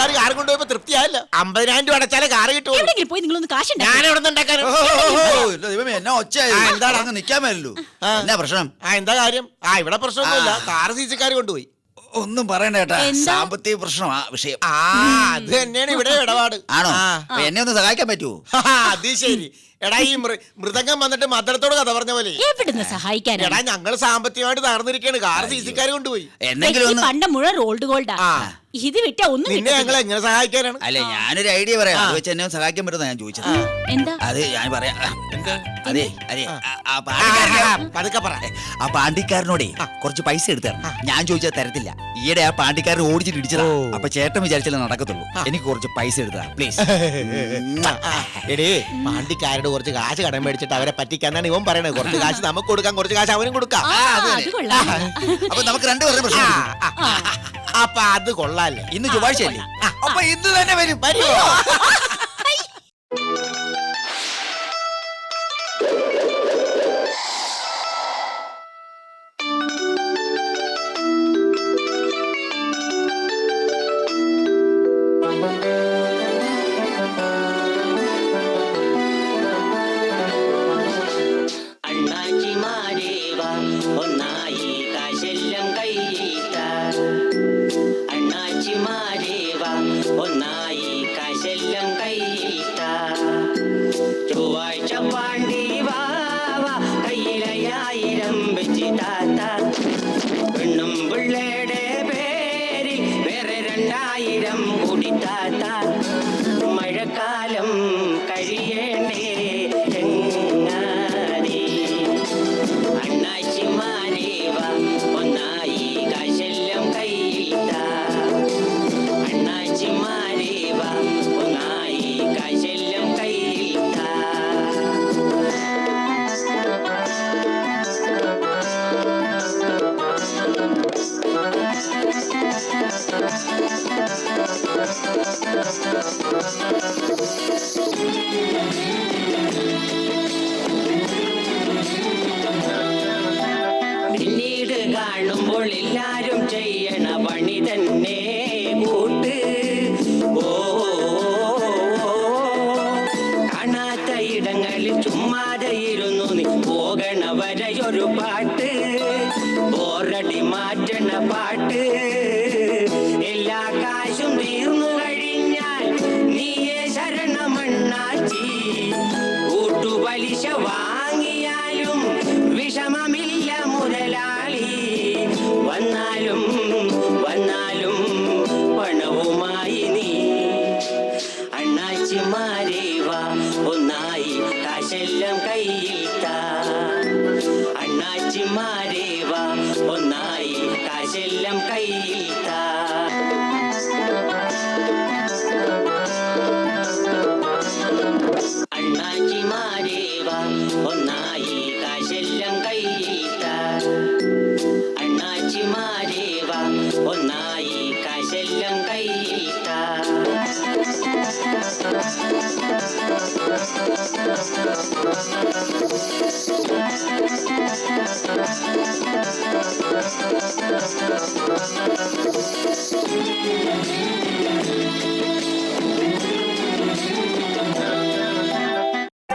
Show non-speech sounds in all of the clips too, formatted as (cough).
Car car കൊണ്ടുപോയപ്പോ തൃപ്തിയായല്ലോ. അമ്പതിനായിരം രൂപ അടച്ചാലേ car കിട്ടൂ എവിടെയെങ്കിലും പോയി നിങ്ങളൊന്ന് കാശ് ഞാൻ എവിടെ ദൈവമേ എന്നാ ഒച്ചയായി? ആ, എന്താണ്? അങ്ങ് നിക്കാൻ മേലല്ലോ? എന്നാ പ്രശ്നം? ആ എന്താ കാര്യം? ആ ഇവിടെ പ്രശ്നമൊന്നുമില്ല. കാറ് കാർ സി കൊണ്ടുപോയി. ഒന്നും പറയണ്ട കേട്ടാ എന്താ? സാമ്പത്തിക പ്രശ്നമാ വിഷയം. ആ അത് തന്നെയാണ് ഇവിടെ ഇടപാട്. ആണോ? അപ്പൊ എന്നെ ഒന്ന് സഹായിക്കാൻ പറ്റുമോ അത് ശരി. എടാ ഈ മൃ- മൃതംഗം വന്നിട്ട് മദ്രത്തോട് കഥ പറഞ്ഞ പോലെ. എവിടുന്ന് എടാ സഹായിക്കാനാണ് ഞങ്ങൾ സാമ്പത്തികമായിട്ട് തകർന്നിരിക്കുകയാണ് കാർ സി സിക്കാർ കൊണ്ടുപോയി. എന്നെങ്കിലും ഈ ഒന്ന് പണ്ട മുഴുവൻ റോൾഡ് ഗോൾഡാ ആ. ഇത് വിറ്റാ ഒന്നും നിന്നെ ഞങ്ങൾ കിട്ടത്തില്ല. എങ്ങനെ സഹായിക്കാനാണ്? അല്ല ഞാനൊരു ഐഡിയ പറയാം. അത് വെച്ച് എന്നെ ഒന്ന് സഹായിക്കാൻ പറ്റുന്ന ഞാൻ ചോദിച്ചത്. എന്താ? അത് ഞാൻ പറയാം. അതെ അതെ. ആ. ആ- പാണ്ടിക്കാരനെ- ആ, പതുക്കെ പറ. ആ പാണ്ടിക്കാരനോടെ കുറച്ച് പൈസ എടുത്തു തരണം ഞാൻ ചോദിച്ചാൽ തരത്തില്ല. ഈയിടെ ആ പാണ്ടിക്കാരൻ ഓടിച്ചിട്ട് ഇടിച്ചതാ. ഓ. അപ്പൊ ചേട്ടൻ വിചാരിച്ചാലേ നടക്കത്തുള്ളൂ. എനിക്ക് കുറച്ച് പൈസ എടുത്താ പ്ലീസ് (laughs) എടേ പാണ്ടിക്കാരുടെ കുറച്ച് കാശ് കടം മേടിച്ചിട്ട് അവരെ പറ്റിക്കാന്നാണ് ഇവൻ പറയണത്. കുറച്ച് കാശ് നമുക്ക് കൊടുക്കാം കുറച്ച് കാശ് അവനും കൊടുക്കാം. ആ, അത് അത് കൊള്ളാം. അപ്പൊ നമുക്ക് രണ്ടുപേരുടെ പ്രശ്നം ആ, ആ, ആ, അപ്പൊ അത് കൊള്ളാല്ലേ? ഇന്ന് ചൊവ്വാഴ്ചയല്ലേ? അപ്പൊ ഇന്ന് തന്നെ വരും. വരുമോ Валіся вам.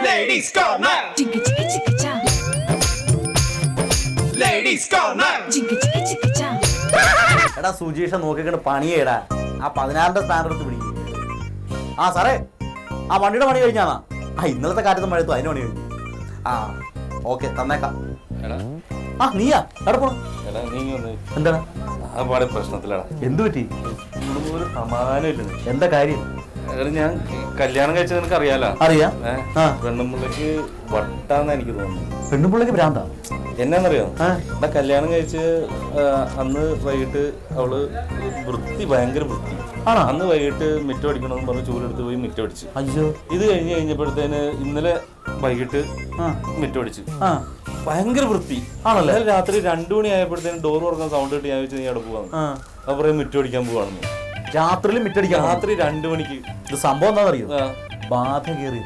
Ladies Corner! Ladies Corner! എടാ സുജീഷ നോക്കിക്കണ്ട് പണിയേടാ. ആ പതിനാറിന്റെ സ്ഥാനത്ത് പിടിക്കും. ആ സാറേ. ആ വണ്ടിയുടെ പണി കഴിഞ്ഞാണാ? ആ ഇന്നലത്തെ കാറ്റത്ത് മഴത്തു അതിന് പണി കഴിഞ്ഞു. ആ ഓക്കെ തന്നേക്കാം. എടാ. ആ നീയാ? എവിടെ പോണു? എടാ നീ ഒന്ന് എന്താണ്? ആ പാടെ പ്രശ്നത്തിലടാ. എന്തു പറ്റി? ഇവിടെ ഒരു സമാധാനമില്ല എന്താ കാര്യം? എടാ ഞാൻ കല്യാണം കഴിച്ചത് നിനക്ക് അറിയാലോ അറിയാ ആ. പെണ്ണുമ്പിള്ളക്ക് വട്ടാന്ന് എനിക്ക് തോന്നുന്നു പെണ്ണുപിള്ളക്ക് ഭ്രാന്താ? എന്നാന്നറിയോ? ആ. എടാ കല്യാണം കഴിച്ച് ആ, അന്ന് വൈകിട്ട് അവൾ വൃത്തി ഭയങ്കര വൃത്തി? അന്ന് വൈകിട്ട് മിറ്റം അടിക്കണമെന്ന് പറഞ്ഞ് ചൂലെടുത്ത് പോയി മിറ്റം അടിച്ചു. അയ്യോ. ഇത് കഴിഞ്ഞ് കഴിഞ്ഞപ്പോഴത്തേന് ഇന്നലെ വൈകിട്ട് മിറ്റം അടിച്ചു. ഭയങ്കര വൃത്തി. ആണല്ലേ? രാത്രി രണ്ടു മണി ആയപ്പോഴത്തേനും ഡോർ തുറക്കാൻ സൗണ്ട് കിട്ടി. ഞാൻ വെച്ച് നീ അവിടെ ആ. അപ്പൊ പറയും മിറ്റം അടിക്കാൻ പോവാണെന്ന്. രാത്രിയിൽ മിറ്റടിക്കാൻ രാത്രി രണ്ടു മണിക്ക്. ഇത് സംഭവം എന്താണെന്നറിയോ? പറയുക ബാധ കയറി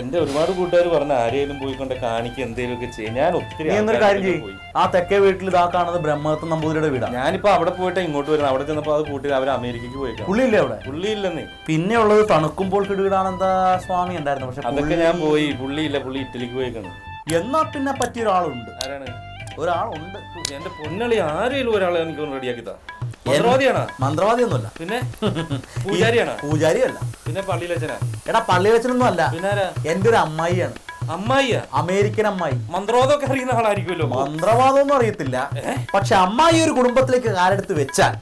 എന്റെ ഒരുപാട് കൂട്ടുകാർ പറഞ്ഞ ആരെയും പോയി കൊണ്ട് കാണിക്കുക എന്തെങ്കിലുമൊക്കെ ചെയ്യും. ഞാൻ ഒത്തിരി നീ എന്നൊരു കാര്യം ആൾക്കാരുടെ ചെയ്യും. പോയി. ആ തെക്കേ വീട്ടിൽ ഇതാ കാണുന്നത് ബ്രഹ്മദത്തൻ നമ്പൂതിരിയുടെ വീടാണ് ഞാനിപ്പോ അവിടെ പോയിട്ട് ഇങ്ങോട്ട് വരുന്നത്. അവിടെ ചെന്നപ്പോ അത് കൂട്ടി അവർ അമേരിക്കക്ക് പോയിക്കാം പുള്ളിയില്ലേ അവിടെ? പുള്ളി ഇല്ലെന്നേ പിന്നെ ഉള്ളത് തണുക്കുമ്പോൾ കിടുകിടാനന്ദ സ്വാമി ഉണ്ടായിരുന്നു. പക്ഷെ അതൊക്കെ ഞാൻ പോയി. പുള്ളി ഇല്ല പുള്ളി ഇറ്റലിക്ക് പോയിക്കാണ്. എന്നാ പിന്നെ പറ്റിയ ഒരാളുണ്ട്. ആരാണ്? ഒരാളുണ്ട്. എന്റെ പൊന്നളി ആരെങ്കിലും ഒരാളെ എനിക്ക് ഒന്ന് റെഡിയാക്കി താ. മന്ത്രവാദിയാണോ? മന്ത്രവാദിയൊന്നുമല്ല. പിന്നെ? പൂജാരിയാണോ? പൂജാരിയല്ല. പിന്നെ പള്ളിയിലച്ചനാ എടാ പള്ളിയിലച്ചനൊന്നും അല്ല എന്റെ ഒരു അമ്മായിയാണ്. അമ്മായി അമേരിക്കൻ അമ്മായി. മന്ത്രവാദമൊക്കെ അറിയുന്ന ആളായിരിക്കുമല്ലോ. മന്ത്രവാദമൊന്നും അറിയത്തില്ല. പക്ഷെ അമ്മായി ഒരു കുടുംബത്തിലേക്ക് കാലെടുത്ത് വെച്ചാൽ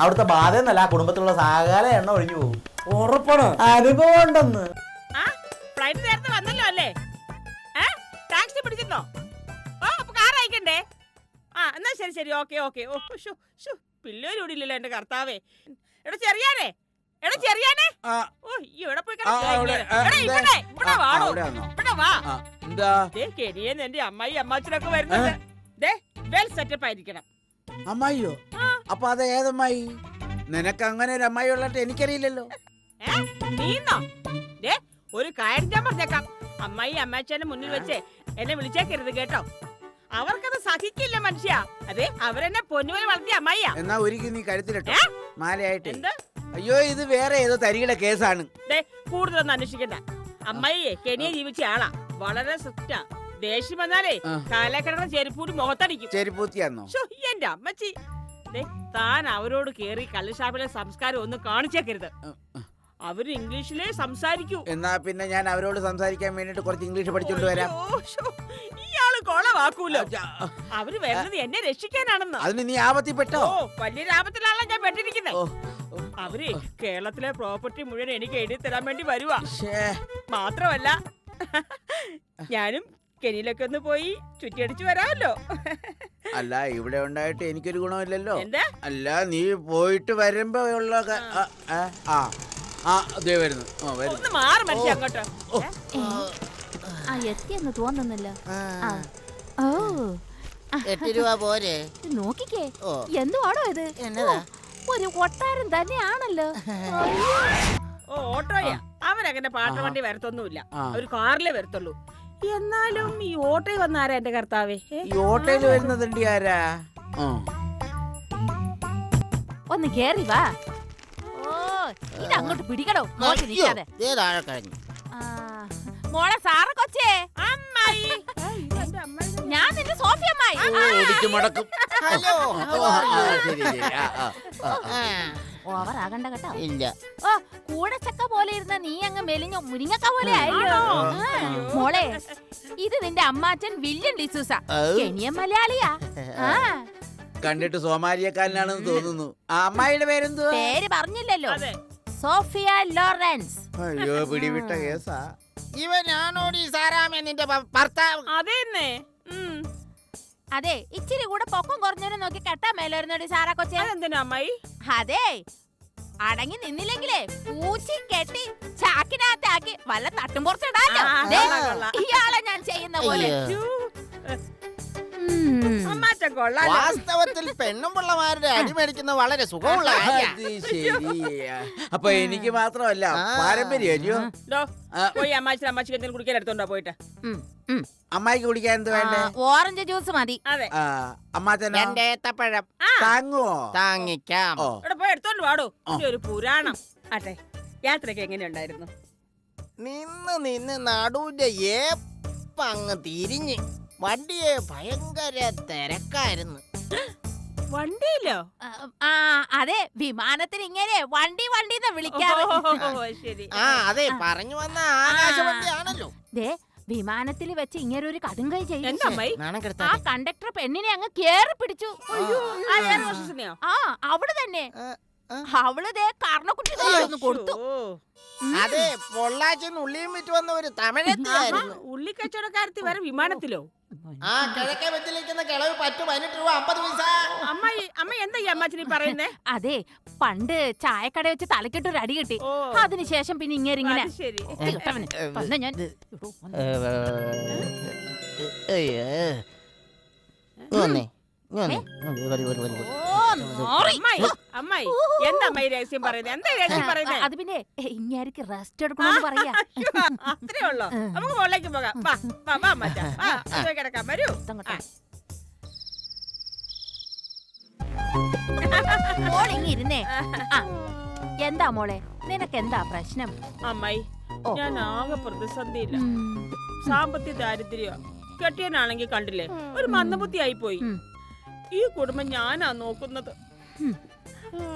അവിടുത്തെ ബാധ എന്നല്ല ആ കുടുംബത്തിലുള്ള സകല എണ്ണ ഒഴിഞ്ഞു പോകും. ഉറപ്പാണ്? അനുഭവം ഉണ്ടെന്ന് ആ ഫ്ലൈറ്റ് നേരത്തെ വന്നല്ലോ അല്ലേ? ടാക്സി പിടിച്ചിരുന്നോ? ഓ അപ്പൊ കാർ അയക്കണ്ടേ? ആ എന്നാ ശരി ശരി. Okay okay. ഓ ഷു ഷോ പിള്ളേരും ഇവിടെ ഇല്ലല്ലോ എന്റെ കർത്താവേ. എടാ ചെറിയാനേ എടാ ചെറിയാനേ. ഓ ഈ ഇവിടെ പോയി കെനിയെന്ന് എന്റെ അമ്മായി അമ്മാച്ചനൊക്കെ വരുന്നത്. വെൽ സെറ്റപ്പ് ആയിരിക്കണം. അമ്മായിയോ. അപ്പൊ അത് ഏതമ്മായി? നിനക്ക് അങ്ങനെ ഒരു അമ്മായി ഉള്ളിട്ട് എനിക്കറിയില്ലല്ലോ. ഏ? നീന്നോ? ദേ ഒരു കാര്യം ഞാൻ പറഞ്ഞേക്കാം. അമ്മായി അമ്മാച്ചന്റെ മുന്നിൽ വെച്ച് എന്നെ വിളിച്ചേക്കരുത് കേട്ടോ. അവർക്കത് സഹിക്കില്ല മനുഷ്യ. അതെ അവരെന്നെ പൊന്നുപോലെ വളർത്തിയ അമ്മായിയാ. എന്നാ ഒരിക്കലും നീ കരുത്തിലിട്ടോ. മാലയായിട്ട്. എന്ത്? അയ്യോ ഇത് വേറെ ഏതോ തരികിടെ കേസാണ്. കൂടുതലൊന്നും അന്വേഷിക്കണ്ട. അമ്മയെ കെനിയെ ജീവിച്ച ആളാ. വളരെ സ്ട്രിക്റ്റാ. ദേഷ്യം വന്നാലേ ആ. കാലക്കിടന്ന ചെരുപ്പൂടി മുഖത്തടിക്കും. ചെരുപ്പൂത്തിയാന്നോ? എന്റെ അമ്മച്ചി. താൻ അവരോട് കേറി കള്ളുഷാപ്പിലെ സംസ്കാരം ഒന്ന് കാണിച്ചേക്കരുത്. അവർ ഇംഗ്ലീഷിലേ സംസാരിക്കൂ. എന്നാ പിന്നെ ഞാൻ അവരോട് സംസാരിക്കാൻ വേണ്ടിട്ട് കുറച്ച് ഇംഗ്ലീഷ് പഠിച്ചോണ്ട് വരാം. അയ്യോ, കൊളവാക്കൂലോ? അവർ വരുന്നത് എന്നെ രക്ഷിക്കാനാണെന്ന്. അതിന് നീ ആപത്തിപ്പെട്ടോ ഓ വലിയ ലാഭത്തിലാണല്ലോ ഞാൻ പെട്ടിരിക്കുന്നത് അവർ കേരളത്തിലെ പ്രോപ്പർട്ടി മുഴുവൻ എനിക്ക് എഴുതി തരാൻ വേണ്ടി വരുവാ. മാത്രമല്ല ഞാനും കെനിയിലൊക്കെ ഒന്ന് പോയി ചുറ്റിയടിച്ചു വരാമല്ലോ. അല്ല ഇവിടെ ഉണ്ടായിട്ട് എനിക്കൊരു ഗുണമില്ലല്ലോ. എന്താ? അല്ല നീ പോയിട്ട് വരുമ്പോ ഉള്ള ആ, ആ, ദേ വരുന്നു. ഒന്ന് മാറി മനുഷ്യ അങ്ങോട്ട്. എത്തിയെന്ന് തോന്നുന്നില്ല. ആ. ഓ. എട്ട് രൂപ പോരെ. നോക്കിക്കേ. എന്തുവാണോ ഇത്? എന്നതാ? ഒരു കൊട്ടാരം തന്നെയാണല്ലോ. ഓ ഓട്ടോയാ. അവരങ്ങനെ പാട്ട വണ്ടി വരത്തൊന്നുമില്ല. ഒരു കാറിലേ വരത്തുള്ളൂ. എന്നാലും ഈ ഓട്ടോയിൽ വന്നാരാ എന്റെ കർത്താവേ? ഈ ഓട്ടോയിൽ വരുന്നതുണ്ട് ആരാ? ഒന്ന് കേറി വാ. ഓ ഇത് അങ്ങോട്ട് പിടിക്കടോ നോക്കി നിൽക്കാതെ. ദേ താഴെ കഴിഞ്ഞു ആ, മോളെ സാറ കൊച്ചേ അമ്മായി. ഞാൻ നിന്റെ സോഫി അമ്മായി ഓടിച്ചു മടക്കും ഹലോ ഓ, ആ, ശരി ശരി ആ, ആ, ആ, ആ. ഓവർ ആകണ്ട കേട്ടോ ഇല്ല ഓ കൂടച്ചക്ക പോലെ ഇരുന്ന നീ അങ്ങ് മെലിഞ്ഞ മുരിങ്ങക്ക പോലെ ആയല്ലോ ആ, മോളെ ഇത് നിന്റെ അമ്മാച്ചൻ വില്യം ഡിസൂസ ഔ. കെനിയൻ മലയാളിയാ ആ കണ്ടിട്ട് സോമാലിയക്കാരനാണെന്ന് തോന്നുന്നു ആ അമ്മായിയുടെ പേരെന്തുവാ പേര് പറഞ്ഞില്ലല്ലോ അതെ സോഫിയ ലോറൻസ് അയ്യോ പിടിവിട്ട കേസാ ഇവനാണോടി സാറാമേ നിന്റെ ഭർത്താവ്? അതെന്നെ. അതെ ഇച്ചിരി കൂടെ പൊക്കം കുറഞ്ഞവരെ നോക്കി കെട്ടാൻ മേലായിരുന്നോടി സാറാ കൊച്ചെ. അതെന്തിനാ അമ്മായി? അതെ അടങ്ങി നിന്നില്ലെങ്കിലേ പൂച്ചി കെട്ടി ചാക്കിനകത്താക്കി വല്ല തട്ടും പുറത്തിടാലോ. ഇയാളെ ഞാൻ ചെയ്യുന്ന പോലെ. വാസ്തവത്തിൽ പെണ്ണും പിള്ളമാരുടെ വളരെ സുഖമുള്ള അപ്പൊ എനിക്ക് മാത്രമല്ല ആ. പാരമ്പര്യം അല്ലയോ ദോ, ആ. പോയി അമ്മാച്ചൻ അമ്മാച്ചിക്ക് എന്തെങ്കിലും കുടിക്കാൻ എടുത്തോണ്ടോ പോയിട്ട്. അമ്മായിക്ക് കുടിക്കാൻ എന്ത് വേണ്ടേ? ഓറഞ്ച് ജ്യൂസ് മതി. അതെ. ഏത്തപ്പഴം. താങ്ങുവോ? താങ്ങിക്കാം. ഇവിടെ പോയി എടുത്തോണ്ട് വാടോ. ഇത് ഒരു പുരാണം. ആട്ടെ യാത്രയ്ക്ക് എങ്ങനെയുണ്ടായിരുന്നു? നിന്ന് നിന്ന് നടുവിന്റെ ഏപ്പങ്ങ് തിരിഞ്ഞ്. വണ്ടിയെ ഭയങ്കര തിരക്കായിരുന്നു. വണ്ടിയിലോ? ആ, അതെ വിമാനത്തിന് ഇങ്ങനെ വണ്ടി വണ്ടി എന്ന് വിളിക്കാറ് ഓ, ശരി. ആ അതെ പറഞ്ഞു വന്ന ആകാശവണ്ടിയാണല്ലോ. ദേ വിമാനത്തിൽ വെച്ച് ഇങ്ങനെ ഒരു കടുങ്കൈ ചെയ്തു. ആ കണ്ടക്ടർ പെണ്ണിനെ അങ്ങ് കേറി പിടിച്ചു. ആ അവിടെ തന്നെ. ആ, ആ. അവൾ ദേ കർണക്കുട്ടി കൊടുത്തു. അതെ പൊള്ളാച്ചിന്ന് ഉള്ളിയും വിറ്റ് വന്ന ഒരു തമിഴ് ഉള്ളി കച്ചവടക്കാരത്തി വരെ വിമാനത്തിലോ? ആ കിഴക്കേ വെച്ചിലിരിക്കുന്ന കിളവ് പത്ത് പതിനെട്ട് രൂപ അമ്പത് പൈസ. അമ്മായി അമ്മ എന്താ ഈ പറയുന്നേ? അതെ പണ്ട് ചായക്കട വെച്ച് തലക്കിട്ട് ഒരു അടി കിട്ടി. അതിനുശേഷം പിന്നെ ഇങ്ങനെ ഇങ്ങനെ. അത് ശരി. ഞാൻ. ഇടൂ, വന്ന്. വന്നേ. വന്നേ. വരൂ വരൂ വരൂ ഓ അമ്മായി എന്താ അമ്മായി രഹസ്യം പറയുന്നത് എന്താ രഹസ്യം പറയുന്നത് അത് പിന്നെ ഇങ്ങാർക്ക് റെസ്റ്റ് എടുക്കണമെന്ന് പറയാ. അത്രേ ഉള്ളോ? നമുക്ക് മുകളിലേക്ക് പോകാം. വാ വാ വാ മച്ചാ വാ പോയി കിടക്കാം വരൂ. ഇരുന്നേ. എന്താ മോളെ നിനക്ക് എന്താ പ്രശ്നം? അമ്മായി ഞാൻ ആകെ പ്രതിസന്ധിയില്ല. സാമ്പത്തിക ദാരിദ്ര്യ കെട്ടിയനാണെങ്കിൽ കണ്ടില്ലേ? ഒരു മന്ദബുദ്ധി ആയി പോയി. ഈ കുടുംബം ഞാനാ നോക്കുന്നത്.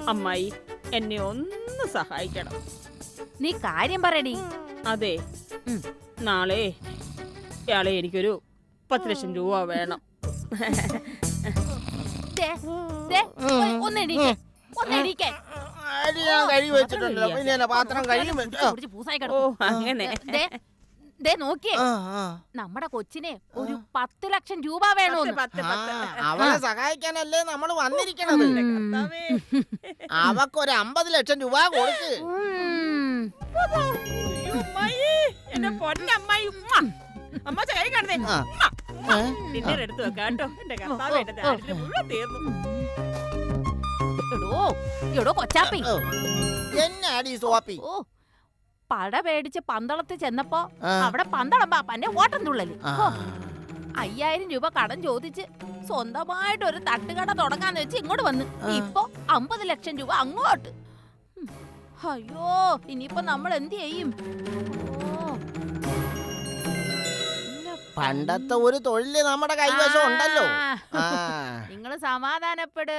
അമ്മായി എന്നെ ഒന്ന് സഹായിക്കണം നീ കാര്യം പറയടി അതെ. നാളെ ഇയാളെ എനിക്കൊരു പത്ത് ലക്ഷം രൂപ വേണം ഓ കിടക്കും. അങ്ങനെ ദേ, നോക്കിയേ. നമ്മുടെ കൊച്ചിനെ ഒരു പത്ത് ലക്ഷം രൂപ വേണോന്ന്. അവളെ സഹായിക്കാനല്ലേ നമ്മൾ വന്നിരിക്കണത്. അവക്കൊരു അമ്പത് ലക്ഷം രൂപ കൊടുക്ക്. അമ്മ കൈ കാണുന്നേ. ആ. ഡിന്നർ എടുത്തു വെക്കാം കേട്ടോ. എന്റെ കർത്താവ് എന്റെ ദാരിദ്ര്യം മുഴുവൻ തീർന്നു. എടോ എടോ കൊച്ചാപ്പി. എന്നാടി സോപ്പി? ഓ പട പേടിച്ച് പന്തളത്ത് ചെന്നപ്പോ അവിടെ പന്തളം പാപ്പന്റെ ഓട്ടം തുള്ളൽ. അയ്യായിരം രൂപ കടം ചോദിച്ച് സ്വന്തമായിട്ട് ഒരു തട്ടുകട തുടങ്ങാന്ന് വെച്ച് ഇങ്ങോട്ട് വന്ന്. ഇപ്പൊ അമ്പത് ലക്ഷം രൂപ അങ്ങോട്ട്. അയ്യോ ഇനിയിപ്പോ നമ്മൾ എന്ത് ചെയ്യും. പണ്ടത്തെ ഒരു തൊഴിൽ നമ്മുടെ കൈവശം ഉണ്ടല്ലോ. നിങ്ങൾ സമാധാനപ്പെട്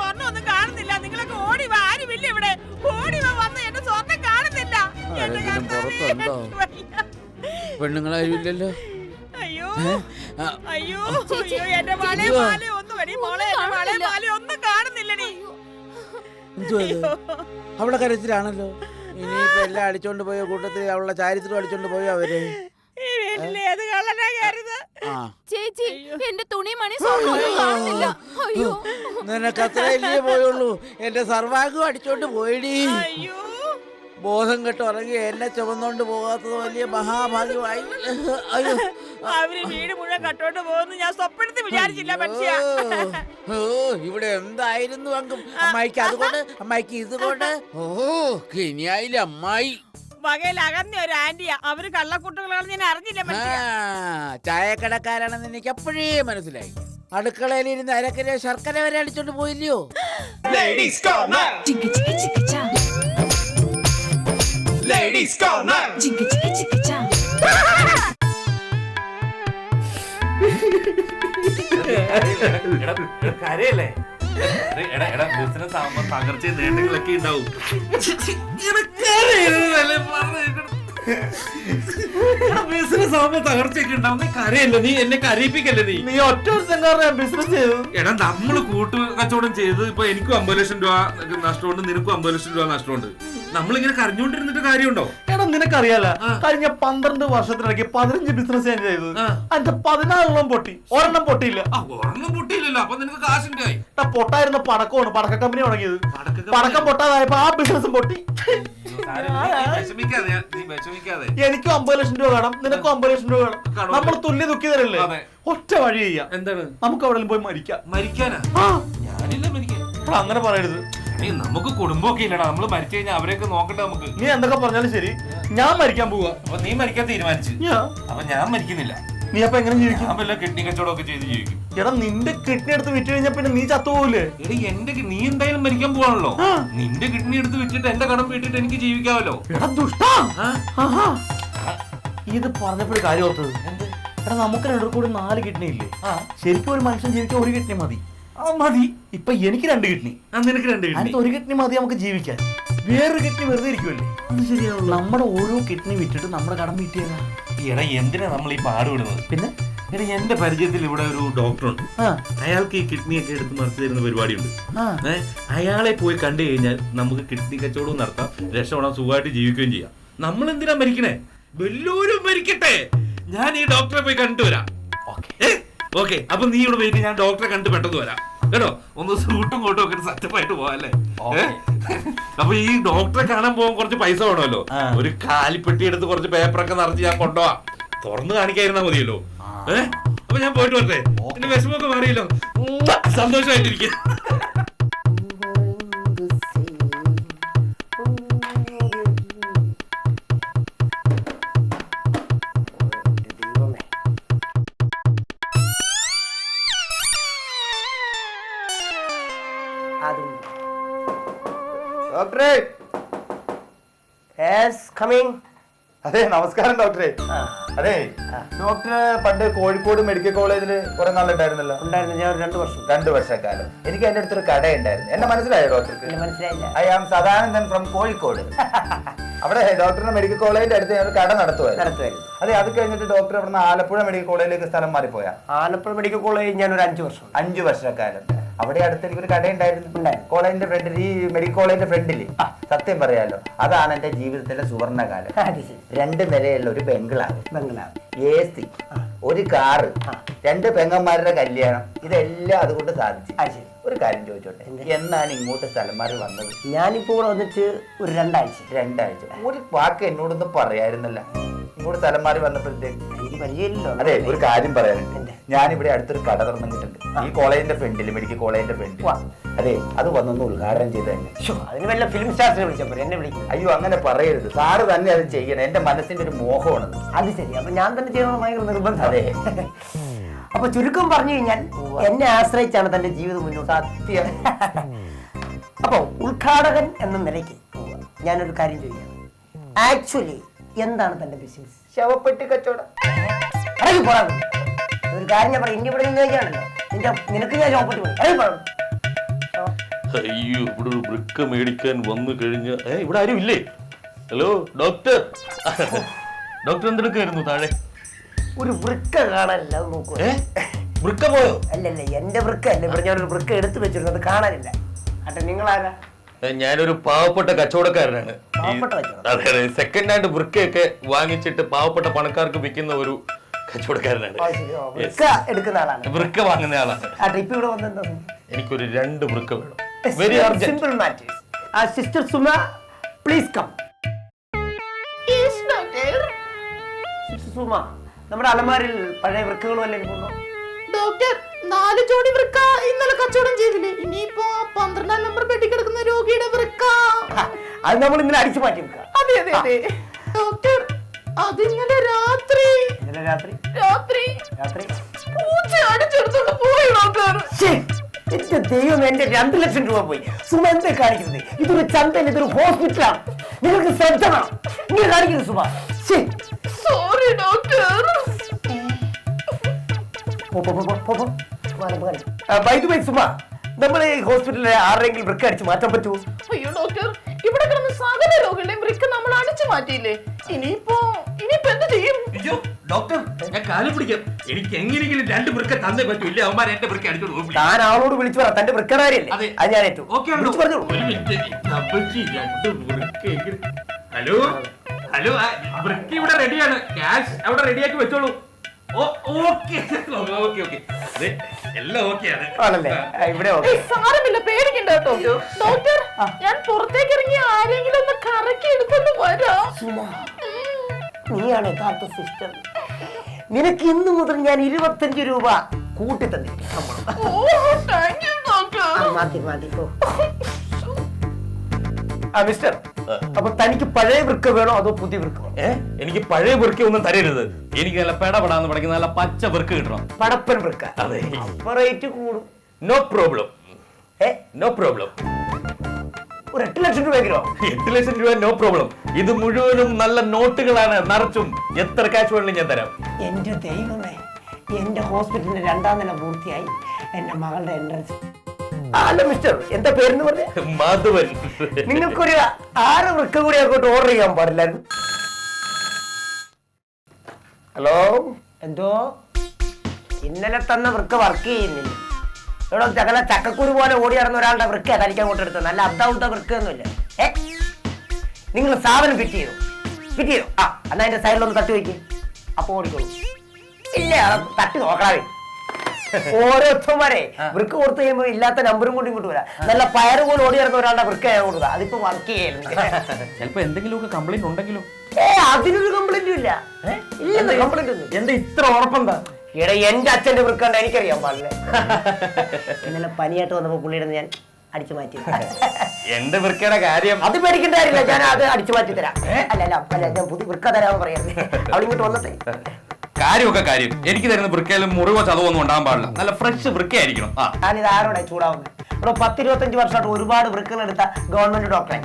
സ്വർണം ഒന്നും കാണുന്നില്ല. നിങ്ങളൊക്കെ ഓടി വാ. ആരുമില്ല ഇവിടെ? ഓടി വാ വന്ന് എന്റെ സ്വർണം കാണുന്നില്ല. എന്റെ ആരെങ്കിലും കർത്താവേ, പുറത്തുണ്ടോ? വയ്യ. പെണ്ണുങ്ങളാരും ഇല്ലല്ലോ അയ്യോ അയ്യോ ചേച്ചി, അയ്യോ എന്റെ വളെ ചേച്ചി. മാല ഒന്നും വടി മോളെ എന്റെ വളെ കാണുന്നില്ല. മാല ഒന്നും കാണുന്നില്ലടി എന്തുവാ ഇത്? അവളെ കരച്ചിലാണല്ലോ. ഇനിയിപ്പോ എല്ലാം അടിച്ചോണ്ട് പോയോ? കൂട്ടത്തിൽ അവളുടെ ചാരിത്രം അടിച്ചോണ്ട് പോയോ അവർ? ഈ വീട്ടിലെ ഏത് കള്ളനാ കയറുന്നത് ആ. ചേച്ചി എന്റെ തുണി മണി കാണുന്നില്ല. അയ്യോ. നിനക്ക് അത്രയല്ലേ പോയുള്ളൂ? എന്റെ സർവാംഗം അടിച്ചോണ്ട് പോയിടി. അയ്യോ. ബോധം കെട്ട് ഉറങ്ങി എന്നെ ചുമന്നോണ്ട് പോകാത്തത് വലിയ മഹാഭാഗ്യമായി. അയ്യോ. അവർ വീട് മുഴുവൻ കട്ടോണ്ട് പോകുന്നു. ഞാൻ സ്വപ്നത്തിൽ വിചാരിച്ചില്ല മനുഷ്യ. ഓ, ഇവിടെ എന്തായിരുന്നു അങ്കും? അമ്മായിക്ക് അതുകൊണ്ട് അമ്മായിക്ക് ഇതുകൊണ്ട്. ഓ കിനിയായില്ല അമ്മായി. വകയിൽ അകന്ന ഒരു ആന്റിയാ. അവർ കള്ളക്കൂട്ടുകളാണെന്ന് ഞാൻ അറിഞ്ഞില്ല മനുഷ്യ. ചായക്കടക്കാരാണെന്ന് എനിക്ക് അപ്പോഴേ മനസ്സിലായി. അടുക്കളയിൽ ഇരുന്ന് അരക്കര ശർക്കര വരെ അടിച്ചോണ്ട് പോയില്ലയോ? കരയല്ലേ? എടാ എടാ ബിസിനസ് ആവുമ്പോ തകർച്ച നേട്ടങ്ങളൊക്കെ ഉണ്ടാവും. ബിസിനസ് ആവുമ്പോ തകർച്ചയൊക്കെ ഉണ്ടാവുന്ന കരയല്ലേ നീ? എന്നെ കരയിപ്പിക്കല്ലേ നീ? നീ ഒറ്റ ദിവസം ബിസിനസ് ചെയ്തു. എടാ നമ്മൾ കൂട്ടു കച്ചവടം ചെയ്ത് ഇപ്പൊ എനിക്കും അമ്പത് ലക്ഷം രൂപ നഷ്ടമുണ്ട് നിനക്കും അമ്പത് ലക്ഷം രൂപ നഷ്ടമുണ്ട്. നമ്മളിങ്ങനെ കരഞ്ഞോണ്ടിരുന്നിട്ട് കാര്യമുണ്ടോ? എടാ നിനക്കറിയാല കഴിഞ്ഞ പന്ത്രണ്ട് വർഷത്തിനിടയ്ക്ക് പതിനഞ്ച് ബിസിനസ് ഞാൻ ചെയ്തത്. അതിന്റെ പതിനാറെണ്ണം പൊട്ടി. ഒരെണ്ണം പൊട്ടിയില്ല. ഒരെണ്ണം പൊട്ടിയില്ലല്ലോ. അപ്പൊ നിനക്ക് കാശുണ്ടായി. പൊട്ടായിരുന്ന പടക്കമാണ് പടക്ക കമ്പനി തുടങ്ങിയത്. പടക്കം പൊട്ടാതായപ്പോ ആ ബിസിനസ്സും പൊട്ടി. എനിക്കും അമ്പത് ലക്ഷം രൂപ വേണം നിനക്കും അമ്പത് ലക്ഷം രൂപ വേണം. നമ്മൾ തുല്യ ദുഃഖി തരല്ലേ ഒറ്റ വഴി ചെയ്യാം. എന്താണ്? നമുക്ക് അവിടെ പോയി മരിക്കാം. മരിക്കാനാ? ഞാനില്ല മരിക്കാൻ. അങ്ങനെ പറയരുത്. നീ നമുക്ക് കുടുംബമൊക്കെ ഇല്ലടാ. നമ്മൾ മരിച്ചു കഴിഞ്ഞാൽ അവരെയൊക്കെ നോക്കട്ടെ നമുക്ക്. നീ എന്തൊക്കെ പറഞ്ഞാലും ശരി. ഞാൻ മരിക്കാൻ പോവാ. അപ്പൊ നീ മരിക്കാൻ തീരുമാനിച്ചു. അപ്പൊ ഞാൻ മരിക്കുന്നില്ല. നീ അപ്പൊ എങ്ങനെ ജീവിക്കും? വല്ല കിഡ്നി കച്ചവടം ഒക്കെ ചെയ്ത് ജീവിക്കും. എടാ നിന്റെ കിഡ്നി എടുത്ത് വിറ്റ് കഴിഞ്ഞാൽ പിന്നെ നീ ചത്തുപോകൂലേ? എടി എന്റെ നീ എന്തായാലും മരിക്കാൻ പോവാണല്ലോ. നിന്റെ കിഡ്നി എടുത്ത് വിറ്റിട്ട് എന്റെ കടം വീട്ടിട്ട് എനിക്ക് ജീവിക്കാമല്ലോ എടാ ദുഷ്ടാ. ഇത് പറഞ്ഞപ്പോഴും കാര്യം ഓർത്തത്? എടാ നമുക്ക് രണ്ടു കൂടി നാല് കിഡ്നി ഇല്ലേ? ശരിക്കും ഒരു മനുഷ്യൻ ജീവിക്കാൻ ഒരു കിഡ്നി മതി. മതി. ഇപ്പൊ എനിക്ക് രണ്ട് കിഡ്നി. നിനക്ക് രണ്ട് കിഡ്നി. അതിനകത്ത് ഒരു കിഡ്നി മതി നമുക്ക് ജീവിക്കാൻ. വേറൊരു കിഡ്നി വെറുതെ ഇരിക്കുമല്ലേ അത് ശരിയാണല്ലോ. നമ്മുടെ ഓരോ കിഡ്നി വിറ്റിട്ട് നമ്മുടെ കടം വീട്ടിയതാ? എടാ എന്തിനാ നമ്മൾ ഈ പാടുപെടുന്നത് പിന്നെ? എടാ എന്റെ പരിചയത്തിൽ ഇവിടെ ഒരു ഡോക്ടർ ഉണ്ട് അയാൾക്ക് ഈ കിഡ്നി ഒക്കെ എടുത്ത് മറിച്ച് തരുന്ന പരിപാടിയുണ്ട്. ആ. ഏ, അയാളെ പോയി കണ്ടു കഴിഞ്ഞാൽ നമുക്ക് കിഡ്നി കച്ചവടവും നടത്താം രക്ഷപ്പെടാൻ സുഖമായിട്ട് ജീവിക്കുകയും ചെയ്യാം. നമ്മൾ എന്തിനാ മരിക്കണേ? വല്ലോരും മരിക്കട്ടെ. ഞാൻ ഈ ഡോക്ടറെ പോയി കണ്ടു വരാം ഓക്കെ അപ്പൊ നീ ഇവിടെ വെയിറ്റ് ഞാൻ ഡോക്ടറെ കണ്ട് പെട്ടെന്ന് വരാം. കേട്ടോ? ഒന്ന് സൂട്ടും കോട്ടും ഒക്കെ സത്യമായിട്ട് പോവാല്ലേ ഏ? അപ്പൊ ഈ ഡോക്ടറെ കാണാൻ പോകാൻ കുറച്ച് പൈസ വേണമല്ലോ? ഒരു കാലിപ്പെട്ടി എടുത്ത് കുറച്ച് പേപ്പറൊക്കെ നിറച്ച് ഞാൻ കൊണ്ടുപോവാ. തുറന്നു കാണിക്കായിരുന്നാ മതിയല്ലോ. ഏഹ് അപ്പൊ ഞാൻ പോയിട്ട് വരട്ടെ? എന്റെ വിഷമൊക്കെ മാറിയല്ലോ. സന്തോഷമായിട്ടിരിക്കും. കമ്മിങ് അതെ നമസ്കാരം ഡോക്ടറെ. അതെ ഡോക്ടർ പണ്ട് കോഴിക്കോട് മെഡിക്കൽ കോളേജിൽ കുറെ നാളുണ്ടായിരുന്നല്ലോ? ഉണ്ടായിരുന്നു ഞാൻ രണ്ടു വർഷം. രണ്ടു വർഷക്കാലം. എനിക്ക് എന്റെ അടുത്തൊരു കട ഉണ്ടായിരുന്നു എന്നെ മനസ്സിലായോ ഡോക്ടർക്ക്? മനസ്സിലായില്ല. I am Sadanandan from Kozhikode. (laughs) അവിടെ ഡോക്ടറിന്റെ മെഡിക്കൽ കോളേജിന്റെ അടുത്ത് ഞാൻ ഒരു കട നടത്തുമായിരുന്നു. നടത്തുമായിരുന്നു. അതെ അത് കഴിഞ്ഞിട്ട് ഡോക്ടർ അവിടുന്ന് ആലപ്പുഴ മെഡിക്കൽ കോളേജിലേക്ക് സ്ഥലം മാറിപ്പോയാ? ആലപ്പുഴ മെഡിക്കൽ കോളേജ് ഞാൻ ഒരു അഞ്ചു വർഷം. അഞ്ചു വർഷക്കാലം. അവിടെ അടുത്ത് എനിക്കൊരു കട ഉണ്ടായിരുന്നു. കോളേജിന്റെ ഫ്രണ്ടിൽ ഈ മെഡിക്കൽ കോളേജിന്റെ ഫ്രണ്ടിൽ സത്യം പറയാലോ. അതാണ് എന്റെ ജീവിതത്തിലെ സുവർണകാലം. രണ്ട് നിലയുള്ള ഒരു ബംഗ്ലാവ്. ബംഗ്ലാവ്. എ സി ഒരു കാറ്. രണ്ട് പെങ്ങന്മാരുടെ കല്യാണം. ഇതെല്ലാം അതുകൊണ്ട് സാധിച്ചു. ഒരു കാര്യം ചോദിച്ചോട്ടെ? എന്നാണ് ഇങ്ങോട്ട് സ്ഥലം മാറി വന്നത്? ഞാനിപ്പോ ഇവിടെ വന്നിട്ട് ഒരു രണ്ടാഴ്ച. രണ്ടാഴ്ച. ഒരു വാക്ക് എന്നോടൊന്നും പറയായിരുന്നല്ല. ഇങ്ങോട്ട് മാറി വന്നപ്പോഴത്തേക്ക് അതെ ഒരു കാര്യം പറയാനുണ്ട്? ഞാനിവിടെ അടുത്തൊരു കട തുറന്നിട്ടുണ്ട് ഈ കോളേജിന്റെ ഫ്രണ്ടിൽ മെഡിക്കൽ കോളേജിന്റെ ഫ്രണ്ട്. അതെ അത് വന്നൊന്ന് ഉദ്ഘാടനം ചെയ്ത്. തന്നെ ശ്ശോ, അതിന് വല്ല ഫിലിം സ്റ്റാർസിനെ എന്നെ വിളിക്കും. അയ്യോ അങ്ങനെ പറയരുത്. സാറ് തന്നെ അത് ചെയ്യണം. എന്റെ മനസ്സിന്റെ ഒരു മോഹമാണ് അത് ശരി അപ്പൊ ഞാൻ തന്നെ ചെയ്യണമെന്ന് ഭയങ്കര നിർബന്ധം. അതെ. അപ്പൊ ചുരുക്കം പറഞ്ഞു കഴിഞ്ഞാൽ എന്നെ ആശ്രയിച്ചാണ് തന്റെ ജീവിതം മുന്നോട്ട് സത്യം. അപ്പൊ ഉദ്ഘാടകൻ എന്ന നിലയ്ക്ക് ഞാനൊരു കാര്യം ചോദിക്കാം. ആക്ച്വലി എന്താണ് തന്റെ ബിസിനസ്? ശവപ്പെട്ടി കച്ചവടം. ഇറങ്ങി പോടാ ഒരു കാര്യം ഞാൻ പറയാം ഇനി ഇവിടെ നിന്ന് നിന്റെ നിനക്ക് ഞാൻ ശവപ്പെട്ടി പോയി ഇറങ്ങി പോടാ അയ്യോ ഇവിടെ ഒരു വൃക്ക മേടിക്കാൻ വന്നു കഴിഞ്ഞ ഏ ഇവിടെ ആരും ഇല്ലേ? Hello doctor. ഡോക്ടർ എന്തെടുക്കായിരുന്നു താഴെ? ഒരു വൃക്ക കാണാനില്ല അത് നോക്കുക ഏ? വൃക്ക പോയോ? അല്ലല്ല എന്റെ വൃക്ക അല്ല. ഇവിടെ ഞാനൊരു വൃക്ക എടുത്തു വെച്ചിരുന്നു അത് കാണാനില്ല. അട്ടെ നിങ്ങളാരാ? ഞാനൊരു പാവപ്പെട്ട കച്ചവടക്കാരനാണ്? അതെ അതെ സെക്കൻഡ് ഹാൻഡ് വൃക്കയൊക്കെ വാങ്ങിച്ചിട്ട് പാവപ്പെട്ട പണക്കാർക്ക് വിൽക്കുന്ന ഒരു കച്ചവടക്കാരനാണ്. വൃക്ക എടുക്കുന്ന ആളാണ്. വൃക്ക വാങ്ങുന്ന ആളാണ്. എനിക്കൊരു രണ്ട് വൃക്ക വേണം. Very simple matters sister Suma please come sister Suma നമ്മുടെ അലമാരിൽ പഴയ വൃക്കകളും അല്ലെങ്കിൽ ഡോക്ടർ നാല് ജോഡി വൃക്ക ഇന്നലെ കച്ചവടം ചെയ്തില്ലേ? ഇനിയിപ്പോ പന്ത്രണ്ടാം നമ്പർ പെട്ടി കിടക്കുന്ന രോഗിയുടെ വൃക്ക. അത് നമ്മൾ ഇന്നലെ അടിച്ചു മാറ്റി വെക്കുക. അതെ അതെ അതെ. ഡോക്ടർ അത് ഇന്നലെ രാത്രി. ഇന്നലെ രാത്രി? രാത്രി. രാത്രി? പൂച്ച അടിച്ചെടുത്തോണ്ട് പോയി ഡോക്ടർ എന്റെ ദൈവം എന്റെ രണ്ട് ലക്ഷം രൂപ പോയി. സുമ എന്താ കാണിക്കുന്നത്? ഇതൊരു ചന്തയിൽ ഇതൊരു ഹോസ്പിറ്റലാണ് നിങ്ങൾക്ക് ശ്രദ്ധ വേണം. ഇങ്ങനെ കാണിക്കുന്നത് സുമ. സോറി ഡോക്ടർ സുമ, നമ്മൾ ഈ ഹോസ്പിറ്റലിലെ ആരെങ്കിലും വൃക്ക അടിച്ച് മാറ്റാൻ പറ്റുമോ അയ്യോ ഡോക്ടർ ഇവിടെ കിടന്ന സകല രോഗികളുടെയും വൃക്ക നമ്മൾ അടിച്ചു മാറ്റിയില്ലേ? ഇനിയിപ്പോ ഇനിയിപ്പോ എന്ത് ചെയ്യും? അയ്യോ ഡോക്ടർ ഞാൻ കാലം പിടിക്കാം. എനിക്ക് എങ്ങനെയെങ്കിലും രണ്ട് വൃക്ക തന്നേ പറ്റൂ. ഇല്ല അവന്മാർ എന്റെ വൃക്ക താൻ ആളോട് വിളിച്ചു പറ തന്റെ അതെ. അത് ഞാൻ ഏറ്റു. ഓക്കെ വിളിച്ചു ഒരു മിനിറ്റ് അപ്പച്ചി രണ്ട് വൃക്ക എങ്ങനെ- ഹലോ? ഹലോ വൃക്ക ഇവിടെ റെഡിയാണ് ക്യാഷ് അവിടെ റെഡിയാക്കി വെച്ചോളൂ. ഓ ഓക്കെ. ഓക്കെ ഓക്കെ എല്ലാം ഓക്കെയാണ് ആണല്ലേ? ആ, ഇവിടെ ഓക്കെ. ഏയ്, സാരമില്ല പേടിക്കണ്ട കേട്ടോ. ഡോക്ടർ ഞാൻ പുറത്തേക്ക് ഇറങ്ങി ആരെങ്കിലും ഒന്ന് കറക്കി എടുക്കൊണ്ട് വരാം. നീയാണ് യഥാർത്ഥ സിസ്റ്റർ. നിനക്ക് ഇന്നു മുതൽ ഞാൻ ഇരുപത്തഞ്ച് രൂപ കൂട്ടി തന്നിരിക്കും ശമ്പളം. ഓ താങ്ക് യു ഡോക്ടർ മതി മതി. ആ മിസ്റ്റർ അപ്പൊ തനിക്ക് പഴയ വൃക്ക വേണോ അതോ പുതിയ വൃക്ക വേണോ? ഏ? എനിക്ക് പഴയ വൃക്ക ഒന്നും തരരുത്. എനിക്ക് നല്ല പെടപെടാന്ന് പഠിക്കുന്ന നല്ല പച്ച വൃക്ക കിട്ടണം. പടപ്പൻ വൃക്ക. അതെ. അപ്പൊ റേറ്റ് കൂടും. നോ പ്രോബ്ലം ഏ? നോ പ്രോബ്ലം ഒരു എട്ട് ലക്ഷം രൂപയെങ്കിലോ എട്ട് ലക്ഷം രൂപ നോ പ്രോബ്ലം ഇത് മുഴുവനും നല്ല നോട്ടുകളാണ് നിറച്ചും. എത്ര ക്യാഷ് വേണമെങ്കിലും ഞാൻ തരാം. എന്റെ ദൈവമേ എന്റെ ഹോസ്പിറ്റലിന്റെ രണ്ടാം നില പൂർത്തിയായി. എന്റെ മകളുടെ എൻട്രൻസ് അല്ല മിസ്റ്റർ എന്താ പേരെന്ന് പറഞ്ഞ? മാധവൻ. നിങ്ങൾക്കൊരു ആറ് വൃക്ക കൂടി അങ്ങോട്ട് ഓർഡർ ചെയ്യാൻ പാടില്ലായിരുന്നു. ഹലോ? എന്തോ? ഇന്നലെ തന്ന വൃക്ക വർക്ക് ചെയ്യുന്നില്ല. ഇവിടെ ചകല ചക്കക്കുരു പോലെ ഓടി നടന്ന ഒരാളുടെ വൃക്ക തനിക്ക് അങ്ങോട്ട് എടുത്തത്? നല്ല അബ്ദാവുദ്ധ വൃക്കൊന്നുമില്ല ഏ? നിങ്ങൾ സാധനം ഫിറ്റ് ചെയ്തു? ഫിറ്റ് ചെയ്തു? ആ എന്നാ അതിന്റെ സൈഡിലൊന്ന് തട്ടി വയ്ക്കും അപ്പൊ ഓടിക്കോളൂ. ഇല്ല തട്ടി നോക്കണേ ഓരോരുത്തന്മാരെ വൃക്ക് കൊടുത്തു കഴിയുമ്പോ ഇല്ലാത്ത നമ്പറും കൂടി ഇങ്ങോട്ട് വരാം. നല്ല പയറ് പോലെ ഓടി നടന്ന ഒരാളുടെ വൃക്ക ഞാൻ കൊടുക്കുക അതിപ്പോ വർക്ക് ചെയ്യുന്നുണ്ട് ചിലപ്പോ എന്തെങ്കിലുമൊക്കെ കംപ്ലൈന്റ് ഉണ്ടെങ്കിലും? ഏ അതിനൊരു കംപ്ലൈന്റും ഇല്ല? ഇല്ലെന്ന് കംപ്ലൈന്റ് ഒന്നും എന്താ ഇത്ര ഉറപ്പെന്താ? ഇട എന്റെ അച്ഛന്റെ വൃക്കണ്ട എനിക്കറിയാൻ പാടില്ല. ഇന്നലെ പനിയായിട്ട് വന്നപ്പോ പുള്ളിയുടെ ഞാൻ അടിച്ചു മാറ്റി. എന്റെ വൃക്കയുടെ കാര്യം അത് പേടിക്കേണ്ട കാര്യമില്ല. ഞാൻ അത് അടിച്ചു മാറ്റി തരാം. അല്ല അല്ല അല്ല ഞാൻ പുതിയ വൃക്ക തരാമെന്ന് പറയാം. അവളിങ്ങോട്ട് വന്നട്ടെ. കാര്യമൊക്കെ കാര്യം. എനിക്ക് തരുന്ന വൃക്കയിലും മുറിവോ ചതവൊന്നും ഉണ്ടാകാൻ പാടില്ല. നല്ല ഫ്രഷ് വൃക്കയായിരിക്കണം. ആ. ഞാനിത് ആരോടെ ചൂടാവുന്നത് ഇവിടെ പത്തിരുപത്തഞ്ച് വർഷമായിട്ട് ഒരുപാട് വൃക്കകൾ എടുത്ത ഗവൺമെന്റ് ഡോക്ടറെ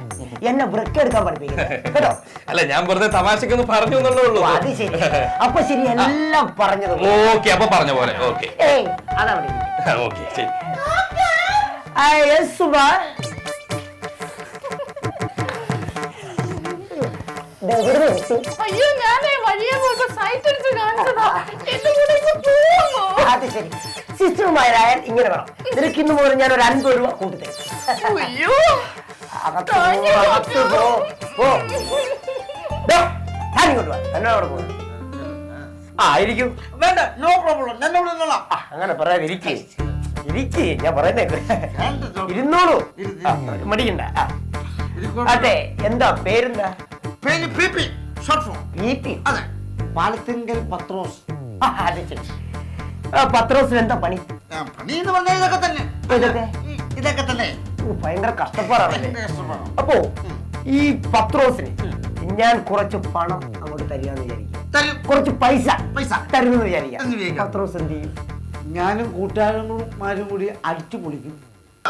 എന്നെ വൃക്ക എടുക്കാൻ പഠിപ്പിക്കുന്നത് കേട്ടോ? അല്ല ഞാൻ വെറുതെ തമാശക്കൊന്ന് പറഞ്ഞു എന്നുള്ളേ ഉള്ളൂ. ഓ, അത് ശരി. അപ്പൊ ശരി എല്ലാം പറഞ്ഞത് ഓക്കെ അപ്പൊ പറഞ്ഞ പോലെ. ഓക്കെ. ഏയ് അതവിടെ ഇരിക്ക്. ഓക്കെ ശരി. ആ, yes, അയ്യോ ഞാനേ വഴിയെ പോയപ്പോ സൈറ്റ് അടിച്ച് കാണിച്ചതാ. എന്റെ കൂടെ ഇപ്പൊ പോവാമോ? അത് ശരി. ഇങ്ങനെ വേണം നിനക്ക് ഇന്ന് മുതൽ ഞാൻ ഒരു അൻപത് രൂപ കൂട്ടിത്തരും. അയ്യോ. അകത്ത് പോ, അകത്ത് പോ, പോ. ദോ, താൻ ഇങ്ങോട്ട് വാ. എന്നോട് അവിടെ പോ. ആ ഇരിക്കൂ. വേണ്ട നോ പ്രോബ്ലം എന്നോട് അങ്ങനെ പറയാതെ ഇരിക്കേ. ഇരിക്കേ. ഞാൻ പറയുന്നേ. ഇരുന്നോളൂ. മടിക്കണ്ട. അതെ എന്താ പേരെന്താ? പേര് P P short form. E P? അതെ. പാലത്തിങ്കൽ പത്രോസ്. ആ, അത് ശരി. ആ, പത്രോസിന് എന്താ പണി? ആ, പണി എന്ന് പറഞ്ഞാൽ ഇതൊക്കെ തന്നെ. ഇതൊക്കെ? ഈ- ഇതൊക്കെ തന്നെ. ഓ, ഭയങ്കര കഷ്ടപ്പാടാണല്ലേ? കഷ്ടപ്പാടാണ്. അപ്പോ ഈ പത്രോസിന് ഞാൻ കുറച്ച് പണം അങ്ങോട്ട് തരികയെന്ന് വിചാരിക്കും തരും. കുറച്ച് പൈസ പൈസ. തരുമെന്ന് എന്ന് വിചാരിക്കാം വിചാരിക്കാം. പത്രോസ് എന്ത് ചെയ്യും? ഞാനും കൂട്ടുകാരന്മാരും കൂടി അടിച്ചു പൊളിക്കും.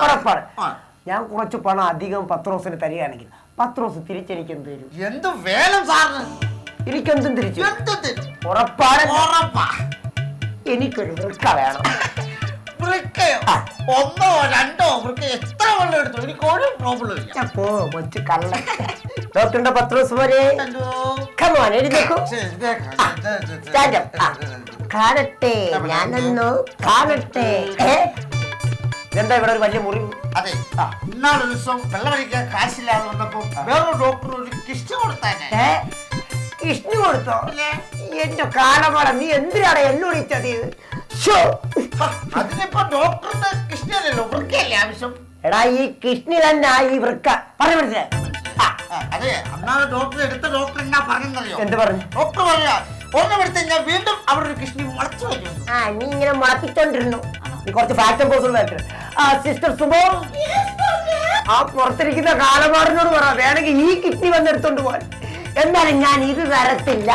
ഉറപ്പാണ്. ആ. ഞാൻ കുറച്ച് പണം അധികം പത്രോസിന് തരികയാണെങ്കിൽ പത്രോസ് തിരിച്ചെനിക്ക് എന്ത് തരും. എന്ത് വേണം സാറിന്? എനിക്കെന്തും തിരിച്ചു. എന്ത് തെറ്റ്? ഉറപ്പാണ്. ഉറപ്പാ. എനിക്കൊരു വൃക്ക വേണം. വൃക്കയോ? ഒന്നോ രണ്ടോ വൃക്ക എത്ര വെള്ളം എടുത്തു? എനിക്ക് ഒരു പ്രോബ്ലം ഇല്ല. ഞാൻ പോ കൊച്ചു കള്ള ഡോക്ടറിന്റെ പത്രോസ് പോലെ കമോൻ. ആ, കാണട്ടെ ഞാനൊന്നു കാണട്ടെ. ഏ? ഇതെന്താ ഇവിടെ ഒരു വലിയ മുറി? അതെ. ഇന്നാളൊരു ദിവസം വെള്ളം കഴിക്കാൻ കാശില്ലാതെ വന്നപ്പോ വേറൊരു ഡോക്ടർ ഒരു കിസ്റ്റ് കൊടുത്താനെ. ഏ? കൊടുത്തോ? എന്റെ കാലമാട നീ എന്തിനാണ് എന്നോട് ഈ ശ്ശോ. അതിനിപ്പോ ഡോക്ടറിന്റെ കിഷ്ടല്ലല്ലോ വൃക്കയല്ലേ ആവശ്യം? എടാ ഈ കൃഷ്ണി തന്നെ ആ ഈ വൃക്ക. പറഞ്ഞു മനസ്സിലായി ആ, ആ, അതെ അന്നാണ് ഡോക്ടർ എടുത്ത ഡോക്ടർ എന്നാ പറഞ്ഞോ എന്ത് പറഞ്ഞു? ഡോക്ടർ പറയാ ഒരെണ്ണം എടുത്ത് കഴിഞ്ഞാൽ വീണ്ടും അവിടെ ഒരു കിഷ്ണി മുളച്ചു വരും. ആ നീ ഇങ്ങനെ മുളപ്പിച്ചോണ്ടിരുന്നു. കുറച്ച് ഫാക്ടർ പോസ് വരട്ടെ ആ സിസ്റ്റർ സുബോ ആ പുറത്തിരിക്കുന്ന കാലമാറിനോട് പറ. വേണമെങ്കിൽ ഈ കിഡ്നി വന്നെടുത്തോണ്ട് പോവാൻ. എന്നാലും ഞാൻ ഇത് തരത്തില്ല.